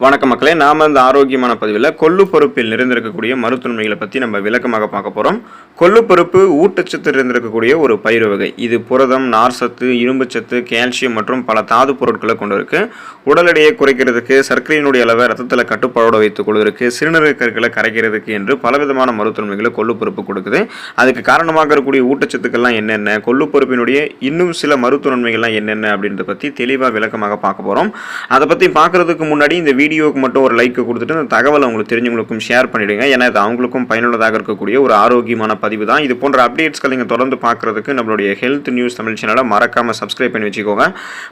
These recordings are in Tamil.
வணக்கம் மக்களே நாம இந்த ஆரோக்கியமான பதிவில் கொள்ளு பொறுப்பில் நிறைந்திருக்கக்கூடிய மருத்துவமைகளை பற்றி நம்ம விளக்கமாக பார்க்க போகிறோம் கொள்ளு பொறுப்பு ஊட்டச்சத்து நிறைந்திருக்கக்கூடிய ஒரு பயிர் வகை. இது புரதம் நார்சத்து இரும்புச்சத்து கால்சியம் மற்றும் பல தாது பொருட்களை கொண்டு இருக்கு உடல் எடையை குறைக்கிறதுக்கு சர்க்கரையினுடைய அளவை ரத்தத்தில் கட்டுப்பாடோடு வைத்துக் கொள்வதற்கு சிறுநீரக கற்களை கரைக்கிறதுக்கு என்று பலவிதமான மருத்துவமைகளை கொள்ளு பொறுப்பு கொடுக்குது. அதுக்கு காரணமாக இருக்கக்கூடிய ஊட்டச்சத்துக்கள்லாம் என்னென்ன கொள்ளு பொறுப்பினுடைய இன்னும் சில மருத்துவ நன்மைகள்லாம் என்னென்ன அப்படின்றத பற்றி தெளிவாக விளக்கமாக பார்க்க போகிறோம் அதை பற்றி பார்க்குறதுக்கு முன்னாடி இந்த வீடியோவுக்கு மட்டும் ஒரு லைக் கொடுத்துட்டு இந்த தகவலை உங்களுக்கு தெரிஞ்சவங்களுக்கும் ஷேர் பண்ணிவிடுங்க ஏன்னா இது அவங்களுக்கும் பயனுள்ளதாக இருக்கக்கூடிய ஒரு ஆரோக்கியமான பதிவு தான். இது போன்ற அப்டேட்ஸ்கள் நீங்கள் தொடர்ந்து பார்க்குறதுக்கு நம்மளுடைய ஹெல்த் நியூஸ் தமிழ் சேனலை மறக்காமல் சப்ஸ்கிரைப் பண்ணி வச்சுக்கோங்க.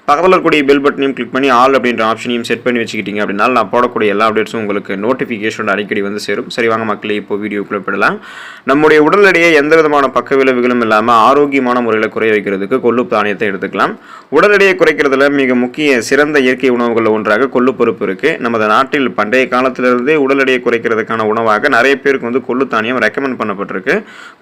பக்கத்தில் இருக்கக்கூடிய பெல் பட்டனையும் கிளிக் பண்ணி ஆல் அப்படின்ற ஆப்ஷனையும் செட் பண்ணி வச்சுக்கிட்டீங்க அப்படின்னா நான் போடக்கூடிய எல்லா அப்டேட்ஸும் உங்களுக்கு நோட்டிஃபிகேஷனோட அடிக்கடி வந்து சேரும். சரி வாங்க மக்களே இப்போ வீடியோக்குள்ளே போடலாம் நம்முடைய உடல் எடையை எந்த விதமான பக்க விளைவுகளும் இல்லாமல் ஆரோக்கியமான முறையில் குறைய வைக்கிறதுக்கு கொள்ளு தானியத்தை எடுத்துக்கலாம். உடல் எடையை குறைக்கிறதுல மிக முக்கிய சிறந்த இயற்கை உணவுகளில் ஒன்றாக கொள்ளு பொறுப்பு இருக்குது நமது நாட்டில் பண்டைய காலத்திலிருந்தே உடல் எடையை குறைக்கிறதுக்கான உணவாக நிறைய பேருக்கு வந்து கொள்ளு தானியம் ரெக்கமெண்ட் பண்ணப்பட்டிருக்கு.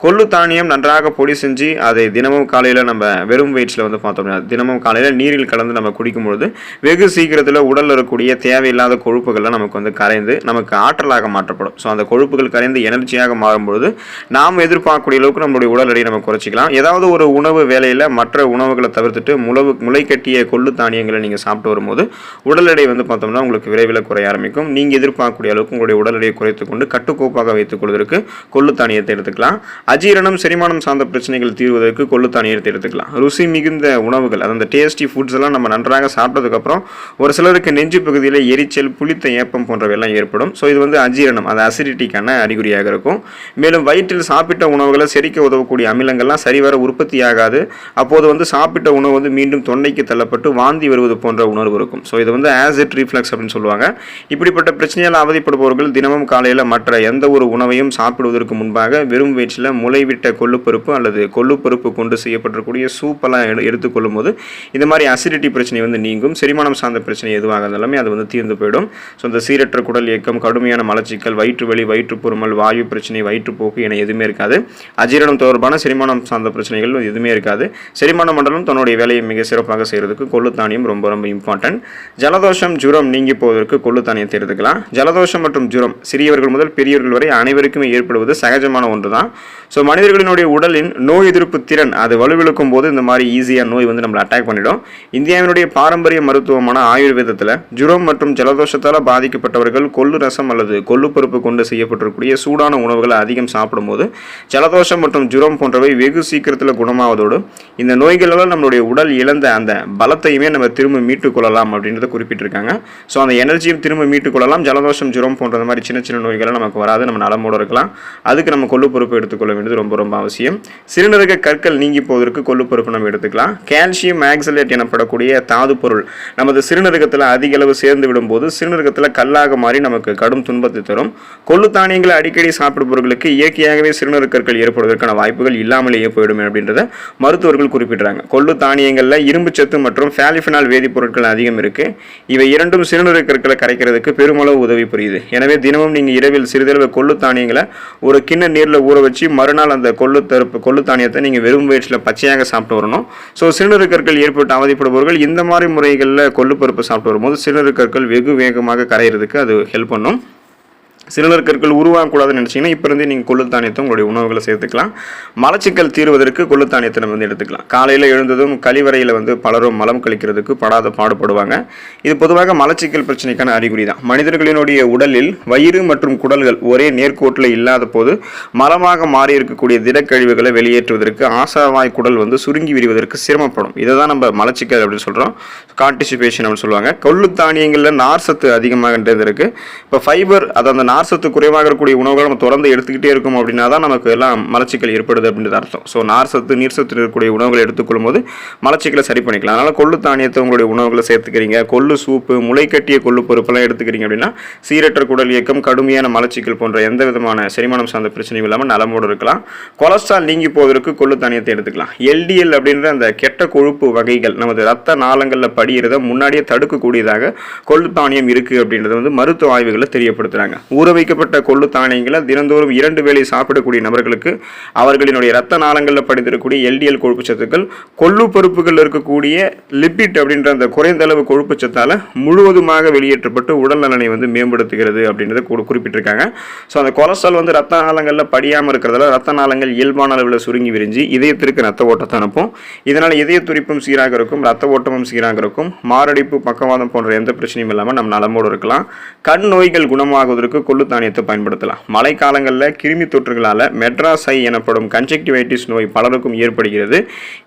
கொள்ளு தானியம் நன்றாக பொடி செஞ்சு அதை தினமும் காலையில் நம்ம வெறும் வெயிட்ஸில் வந்து பார்த்தோம்னா தினமும் காலையில் நீரில் கலந்து நம்ம குடிக்கும்பொழுது வெகு சீக்கிரத்தில் உடலில் இருக்கக்கூடிய தேவையில்லாத கொழுப்புகள்லாம் நமக்கு வந்து கரைந்து நமக்கு ஆற்றலாக மாற்றப்படும். ஸோ அந்த கொழுப்புகள் கரைந்து எனர்ஜியாக மாறும்பொழுது நாம் எதிர்பார்க்கக்கூடிய அளவுக்கு நம்மளுடைய உடல் எடையை நம்ம குறைச்சிக்கலாம். ஏதாவது ஒரு உணவு வேலையில் மற்ற உணவுகளை தவிர்த்துட்டு முளவு முளை கட்டிய கொள்ளு தானியங்களை நீங்கள் சாப்பிட்டு வரும்போது உடல் எடை வந்து பார்த்தோம்னா உங்களுக்கு விரைவில் குறைய ஆரம்பிக்கும். நீங்கள் எதிர்பார்க்கக்கூடிய அளவுக்கு உங்களுடைய உடல் எடையை குறைத்துக் கொண்டு கட்டுக்கோப்பாக வைத்துக் கொள்வதற்கு கொள்ளு தானியத்தை எடுத்துக்கலாம். அஜீரணம் செரிமானம் சார்ந்த பிரச்சனைகள் தீர்வதற்கு கொள்ளு தானியத்தை எடுத்துக்கலாம். ருசி மிகுந்த உணவுகள் அந்த டேஸ்டி ஃபுட்ஸ் எல்லாம் நம்ம நன்றாக சாப்பிட்டதுக்கப்புறம் ஒரு சிலருக்கு நெஞ்சு பகுதியில் எரிச்சல் புளித்த ஏப்பம் போன்றவையெல்லாம் ஏற்படும். ஸோ இது வந்து அஜீரணம் அது அசிடிட்டிக்கான அறிகுறியாக இருக்கும். மேலும் வயிற்றில் சாப்பிட்ட உணவுகளை செரிக்க உதவக்கூடிய அமிலங்கள்லாம் சரிவர உற்பத்தி ஆகாது அப்போது வந்து சாப்பிட்ட உணவு வந்து மீண்டும் தொண்டைக்கு தள்ளப்பட்டு வாந்தி வருவது போன்ற உணர்வு இருக்கும். ஸோ இது வந்து ஆசிட் ரீஃப்ளக்ஸ் அப்படின்னு சொல்லுவாங்க. இப்படிப்பட்ட பிரச்சனையால் அவதிப்படுபவர்கள் தினமும் காலையில் மற்ற எந்த ஒரு உணவையும் சாப்பிடுவதற்கு முன்பாக வெறும் வயிற்றில் முளைவிட்ட கொள்ளுப்பருப்பு அல்லது கொள்ளுப்பருப்பு கொண்டு செய்யப்பட்டிருக்கூடிய சூப்பெல்லாம் எடுத்துக்கொள்ளும் போது இந்த மாதிரி அசிடிட்டி பிரச்சனை வந்து நீங்கும். செரிமானம் சார்ந்த பிரச்சனை எதுவாக இருந்தாலுமே அது வந்து தீர்ந்து போயிடும். ஸோ இந்த சீரற்ற குடல் இயக்கம் கடுமையான மலச்சிக்கல் வயிற்று வலி வயிற்றுப்பொருமல் வாயு பிரச்சனை வயிற்றுப்போக்கு என எதுவுமே இருக்காது. அஜீரணம் தொடர்பான செரிமானம் சார்ந்த பிரச்சனைகள் எதுவுமே இருக்காது. செரிமான மண்டலம் தன்னுடைய வேலையை மிக சிறப்பாக செய்கிறதுக்கு கொள்ளுத்தானியம் ரொம்ப ரொம்ப இம்பார்ட்டன்ட் ஜலதோஷம் ஜுரம் நீங்கி போவதற்கு கொள்ளு தானியத்தை எடுத்துக்கலாம் ஜலதோஷம் மற்றும் ஜுரம் சிறியவர்கள் முதல் பெரியவர்கள் வரை அனைவருக்குமே ஏற்படுவது சகஜமான ஒன்று தான் ஸோ மனிதர்களினுடைய உடலின் நோய் எதிர்ப்பு திறன் அது வலுவிழுக்கும் போது இந்த மாதிரி ஈஸியாக நோய் வந்து நம்மளை அட்டாக் பண்ணிடும். இந்தியாவினுடைய பாரம்பரிய மருத்துவமான ஆயுர்வேதத்தில் ஜுரம் மற்றும் ஜலதோஷத்தால் பாதிக்கப்பட்டவர்கள் கொள்ளு ரசம் அல்லது கொள்ளு பருப்பு கொண்டு செய்யப்பட்டிருக்கக்கூடிய சூடான உணவுகளை அதிகம் சாப்பிடும்போது ஜலதோஷம் மற்றும் ஜுரம் போன்றவை வெகு சீக்கிரத்தில் குணமாவதோடு இந்த நோய்களால் நம்மளுடைய உடல் இழந்த அந்த பலத்தையுமே நம்ம திரும்ப மீட்டுக் கொள்ளலாம் அப்படின்றத குறிப்பிட்டிருக்காங்க. ஸோ அந்த எனர்ஜியும் திரும்ப மீட்டுக்கொள்ளலாம் ஜலதோஷம் ஜுரம் போன்ற மாதிரி சின்ன சின்ன நோய்களை நமக்கு வராது நம்ம நலமோடு இருக்கலாம். அதுக்கு நம்ம கொள்ளு பொறுப்பு எடுத்துக்கொள்ள வேண்டியது ரொம்ப ரொம்ப அவசியம். சிறுநீரக கற்கள் நீங்கி போவதற்கு கொள்ளு பொறுப்பு நம்ம எடுத்துக்கலாம். கால்சியம் ஆக்சலேட் எனப்படக்கூடிய தாது பொருள் நமது சிறுநீரகத்தில் அதிக அளவு சேர்ந்து விடும்போது சிறுநீரகத்தில் கல்லாக மாறி நமக்கு கடும் துன்பத்தை தரும். கொள்ளு தானியங்களை அடிக்கடி சாப்பிடுபவர்களுக்கு இயற்கையாகவே சிறுநீரக கற்கள் ஏற்படுவதற்கான வாய்ப்புகள் இல்லாமலேயே போயிடும் அப்படின்றத மருத்துவர்கள் குறிப்பிடுறாங்க. கொள்ளு தானியங்களில் இரும்பு சத்து மற்றும் ஃபேலிஃபினால் வேதிப்பொருட்கள் அதிகம் இருக்கு. இவை இரண்டும் சிறுநீரக கற்களை கரைக்கிறதுக்கு பெருமளவு உதவி புரியுது. எனவே தினமும் நீங்கள் இரவில் சிறிதளவு கொள்ளு தானியங்களை ஒரு கிண்ண நீரில் ஊற வச்சு மறுநாள் அந்த கொள்ளு தருப்பு கொள்ளு தானியத்தை நீங்கள் வெறும் வயிற்றில் பச்சையாக சாப்பிட்டு வரணும். ஸோ சிறுநீருக்கற்கள் ஏற்பட்டு அவதிப்படுபவர்கள் இந்த மாதிரி முறைகளில் கொள்ளு பருப்பு சாப்பிட்டு வரும்போது சிறுநீருக்கற்கள் வெகு வேகமாக கரையிறதுக்கு அது ஹெல்ப் பண்ணும். சிறுநீர் கற்கள் உருவாகக்கூடாதுன்னு நினச்சிங்கன்னா இப்போ இருந்தே நீங்கள் கொள்ளு தானியத்தை உங்களுடைய உணவுகளை சேர்த்துக்கலாம். மலச்சிக்கல் தீர்வதற்கு கொள்ளு தானியத்தை நம்ம வந்து எடுத்துக்கலாம். காலையில் எழுந்ததும் கழிவறையில் வந்து பலரும் மலம் கழிக்கிறதுக்கு படாத பாடுபடுவாங்க. இது பொதுவாக மலச்சிக்கல் பிரச்சனைக்கான அறிகுறி தான். மனிதர்களினுடைய உடலில் வயிறு மற்றும் குடல்கள் ஒரே நேர்கோட்டில் இல்லாத போது மலமாக மாறி இருக்கக்கூடிய திடக்கழிவுகளை வெளியேற்றுவதற்கு ஆசாவாய் குடல் வந்து சுருங்கி விரிவதற்கு சிரமப்படும். இதை தான் நம்ம மலச்சிக்கல் அப்படின்னு சொல்கிறோம் கான்டிசிபேஷன் அப்படின்னு சொல்லுவாங்க. கொள்ளு தானியங்களில் நார் சத்து அதிகமாக இருக்குது இப்போ ஃபைபர் அதாவது நார்சத்து நார் சத்து குறைவாக இருக்கக்கூடிய உணவுகளை நம்ம தொடர்ந்து எடுத்துக்கிட்டே இருக்கும் அப்படின்னா தான் நமக்கு எல்லாம் மலச்சிக்கல் ஏற்படுது அப்படின்றது அர்த்தம். ஸோ நார் சத்து நீர் இருக்கக்கூடிய உணவுகளை எடுத்துக்கொள்ளும் போது மலச்சிக்கலை சரி பண்ணிக்கலாம். அதனால் கொள்ளு தானியத்தை உங்களுடைய உணவுகளை சேர்த்துக்கிறீங்க. கொள்ளு சூப்பு முளைக்கட்டிய கொள்ளு பொறுப்பெல்லாம் எடுத்துக்கிறீங்க அப்படின்னா சீரற்ற குடல் இயக்கம் கடுமையான மலச்சிக்கல் போன்ற எந்த விதமான செரிமானம் சார்ந்த பிரச்சனையும் இல்லாமல் நலமோடு இருக்கலாம். கொலஸ்ட்ரால் நீங்கி போவதற்கு கொள்ளு தானியத்தை எடுத்துக்கலாம். எல்டிஎல் அப்படின்ற அந்த கெட்ட கொழுப்பு வகைகள் நமது ரத்த நாளங்களில் படிகிறத முன்னாடியே தடுக்கக்கூடியதாக கொள்ளு தானியம் இருக்குது அப்படின்றது வந்து மருத்துவ ஆய்வுகளை தெரியப்படுத்துகிறாங்க ஊற வைக்கப்பட்ட கொள்ளு தானியங்களை தினந்தோறும் இரண்டு வேளை சாப்பிடக்கூடிய நபர்களுக்கு அவர்களினுடைய ரத்த நாளங்களில் படிந்திருக்கக்கூடிய எல்டிஎல் கொழுப்பு சத்துக்கள் கொள்ளு பருப்புகளில் இருக்கக்கூடிய லிப்பிட் அப்படின்ற அந்த குறைந்த அளவு கொழுப்பு சத்தால் முழுவதுமாக வெளியேற்றப்பட்டு உடல் நலனை வந்து மேம்படுத்துகிறது அப்படின்றத குறிப்பிட்டிருக்காங்க. ஸோ அந்த கொலஸ்ட்ரால் வந்து ரத்த நாளங்களில் படியாமல் இருக்கிறதால ரத்த நாளங்கள் இயல்பான அளவில் சுருங்கி விரிஞ்சு இதயத்திற்கு ரத்த ஓட்டத்தை அனுப்பும். இதனால் இதய துடிப்பும் சீராக இருக்கும் ரத்த ஓட்டமும் சீராக இருக்கும். மாரடைப்பு பக்கவாதம் போன்ற எந்த பிரச்சனையும் இல்லாமல் நம்ம நலமோடு இருக்கலாம். கண் நோய்கள் குணமாகுவதற்கு கொள்ளு தானியத்தை பயன்படுத்தலாம். மழைக்காலங்களில் கிருமி தொற்றுகளால் மெட்ராசை எனப்படும் கன்ஜெக்டிவைட்டிஸ் நோய் பலருக்கும் ஏற்படுகிறது.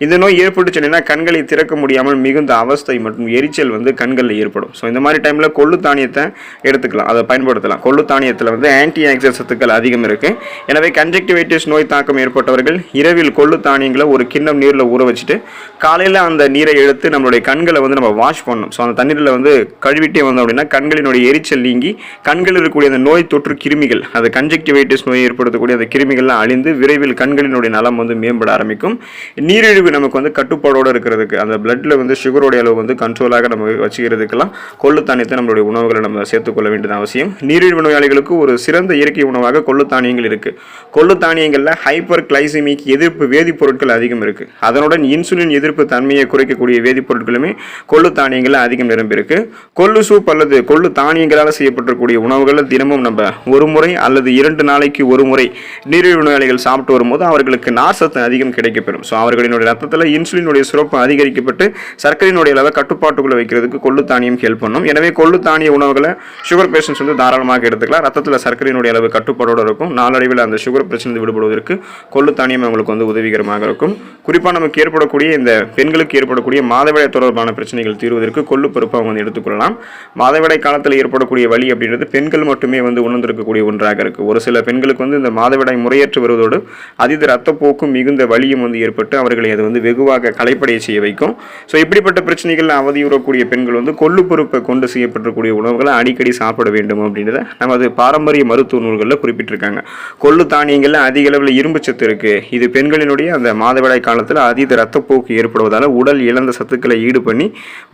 இந்த நோய் ஏற்பட்டுச்சுன்னா கண்களை திறக்க முடியாமல் மிகுந்த அவஸ்தை மற்றும் எரிச்சல் வந்து கண்களில் ஏற்படும். ஸோ இந்த மாதிரி டைமில் கொள்ளு தானியத்தை எடுத்துக்கலாம். அதை பயன்படுத்தலாம். கொள்ளு தானியத்தில் வந்து ஆன்டி ஆக்சிடென்ட் சத்துக்கள் அதிகம் இருக்குது எனவே கன்ஜெக்டிவைட்டிஸ் நோய் தாக்கம் ஏற்பட்டவர்கள் இரவில் கொள்ளு தானியங்களை ஒரு கிண்ணம் நீரில் ஊற வச்சுட்டு காலையில் அந்த நீரை எடுத்து நம்மளுடைய கண்களை வந்து நம்ம வாஷ் பண்ணணும். ஸோ அந்த தண்ணீரில் வந்து கழுவிட்டே வந்தோம் அப்படின்னா கண்களினுடைய எரிச்சல் நீங்கி கண்களில் இருக்கக்கூடிய அந்த நோய் நோய் தொற்று கிருமிகள் அது கன்ஜெக்டிவைட்டிஸ் நோய் ஏற்படுத்தக்கூடிய அந்த கிருமிகள்லாம் அழிந்து விரைவில் கண்களினுடைய நலம் வந்து மேம்பட ஆரம்பிக்கும். நீரிழிவு நமக்கு வந்து கட்டுப்பாடோடு இருக்கிறதுக்கு அந்த பிளட்டில் வந்து சுகருடைய அளவு வந்து கண்ட்ரோலாக நம்ம வச்சுக்கிறதுக்கெல்லாம் கொள்ளுத்தானியத்தை நம்மளுடைய உணவுகளை நம்ம சேர்த்துக்கொள்ள வேண்டியது அவசியம். நீரிழிவு நோயாளிகளுக்கு ஒரு சிறந்த இயற்கை உணவாக கொள்ளுத்தானியங்கள் இருக்குது கொள்ளுத்தானியங்களில் ஹைப்பர் கிளைசிமிக் எதிர்ப்பு வேதிப்பொருட்கள் அதிகம் இருக்குது அதனுடன் இன்சுலின் எதிர்ப்பு தன்மையை குறைக்கக்கூடிய வேதிப்பொருட்களுமே கொள்ளு தானியங்களில் அதிகம் நிரம்பியிருக்கு. கொள்ளு சூப் அல்லது கொள்ளு தானியங்களால் செய்யப்பட்டிருக்கக்கூடிய உணவுகளை தினமும் நம்ம ஒரு முறை அல்லது இரண்டு நாளைக்கு ஒரு முறை நீரிழிவு நோயாளிகள் சாப்பிட்டு வரும்போது அவர்களுக்கு நார்சத்து அதிகம் கிடைக்கப்பெறும். ஸோ அவர்களினுடைய ரத்தத்தில் இன்சுலினுடைய சுரப்பு அதிகரிக்கப்பட்டு சர்க்கரையினுடைய அளவை கட்டுப்பாட்டுக்குள்ளே வைக்கிறதுக்கு கொள்ளு தானியம் ஹெல்ப் பண்ணும். எனவே கொள்ளு தானிய உணவுகளை சுகர் பேஷண்ட்ஸ் வந்து தாராளமாக எடுத்துக்கலாம். ரத்தத்தில் சர்க்கரையினுடைய அளவு கட்டுப்பாடோடு இருக்கும். நாளடைவில் அந்த சுகர் பிரச்சனை விடுபடுவதற்கு கொள்ளு தானியம் அவங்களுக்கு வந்து உதவிகரமாக இருக்கும். குறிப்பாக நமக்கு ஏற்படக்கூடிய இந்த பெண்களுக்கு ஏற்படக்கூடிய மாதவிடாய் தொடர்பான பிரச்சனைகள் தீர்வதற்கு கொள்ளு பருப்பு அவங்க வந்து எடுத்துக்கொள்ளலாம். மாதவிடாய் காலத்தில் ஏற்படக்கூடிய வழி அப்படின்றது பெண்கள் மட்டுமே வந்து உணர்ந்திருக்கக்கூடிய ஒன்றாக இருக்குது ஒரு சில பெண்களுக்கு வந்து இந்த மாதவிடாய் முறையற்று வருவதோடு அதீத ரத்தப்போக்கும் மிகுந்த வலியும் வந்து ஏற்பட்டு அவர்களை அது வந்து வெகுவாக களைப்படைய செய்ய வைக்கும். ஸோ இப்படிப்பட்ட பிரச்சனைகளில் அவதியுறக்கூடிய பெண்கள் வந்து கொள்ளு பொறுப்பை கொண்டு செய்யப்பட்டிருக்கக்கூடிய உணவுகளை அடிக்கடி சாப்பிட வேண்டும் அப்படின்றத நமது பாரம்பரிய மருத்துவ நூல்களில் குறிப்பிட்டிருக்காங்க. கொள்ளு தானியங்களில் அதிக அளவில் இரும்பு சத்து இருக்கு. இது பெண்களினுடைய அந்த மாதவிடாய் காலத்தில் அதீத ரத்தப்போக்கு ஏற்படுவதால் உடல் இழந்த சத்துக்களை ஈடு பண்ணி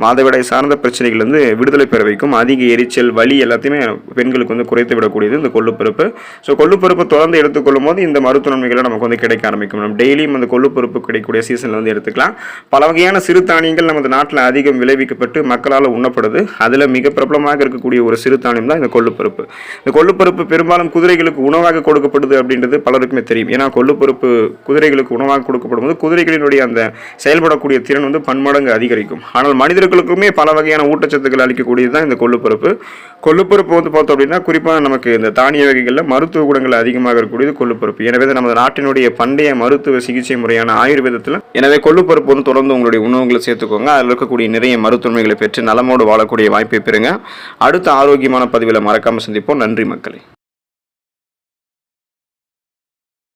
மாதவிடாய் சார்ந்த பிரச்சனைகள் வந்து விடுதலை பெற வைக்கும். அதிக எரிச்சல் வலி எல்லாத்தையுமே பெண்களுக்கு வந்து குறைத்து விடக்கூடியது இந்த கொள்ளுப்பருப்பு. ஸோ கொள்ளுப்பருப்பு தொடர்ந்து எடுத்துக்கொள்ளும் போது இந்த மருத்துவ நன்மைகளை நமக்கு வந்து கிடைக்க ஆரம்பிக்கும். நம்ம டெய்லியும் அந்த கொள்ளுப்பருப்பு கிடைக்கக்கூடிய சீசனில் வந்து எடுத்துக்கலாம். பல வகையான சிறு தானியங்கள் நமது நாட்டில் அதிகம் விளைவிக்கப்பட்டு மக்களால் உண்ணப்படுது. அதில் மிக பிரபலமாக இருக்கக்கூடிய ஒரு சிறு தானியம் தான் இந்த கொள்ளுப்பருப்பு. இந்த கொள்ளுப்பருப்பு பெரும்பாலும் குதிரைகளுக்கு உணவாக கொடுக்கப்படுது அப்படின்றது பலருக்குமே தெரியும். ஏன்னா கொள்ளுப்பருப்பு குதிரைகளுக்கு உணவாக கொடுக்கப்படும் போது குதிரைகளினுடைய அந்த செயல்படக்கூடிய திறன் வந்து பன்மடங்கு அதிகரிக்கும். ஆனால் மனிதர்களுக்குமே பல வகையான ஊட்டச்சத்துக்கள் அளிக்கக்கூடியது தான் இந்த கொள்ளுப்பருப்பு. கொள்ளுப்பருப்பு வந்து பார்த்தோம் அப்படின்னா குறிப்பாக நமக்கு இந்த தானிய வகைகளில் மருத்துவ குணங்கள் அதிகமாக இருக்கக்கூடியது கொள்ளுப்பருப்பு. எனவே நமது நாட்டினுடைய பண்டைய மருத்துவ சிகிச்சை முறையான ஆயுர்வேதத்தில். எனவே கொள்ளுப்பருப்பு வந்து தொடர்ந்து உங்களுடைய உணவுகளை சேர்த்துக்கோங்க. அதில் இருக்கக்கூடிய நிறைய மருத்துவமைகளை பெற்று நலமோடு வாழக்கூடிய வாய்ப்பை பெறுங்க. அடுத்த ஆரோக்கியமான பதிவில் மறக்காமல் சந்திப்போம். நன்றி மக்களே.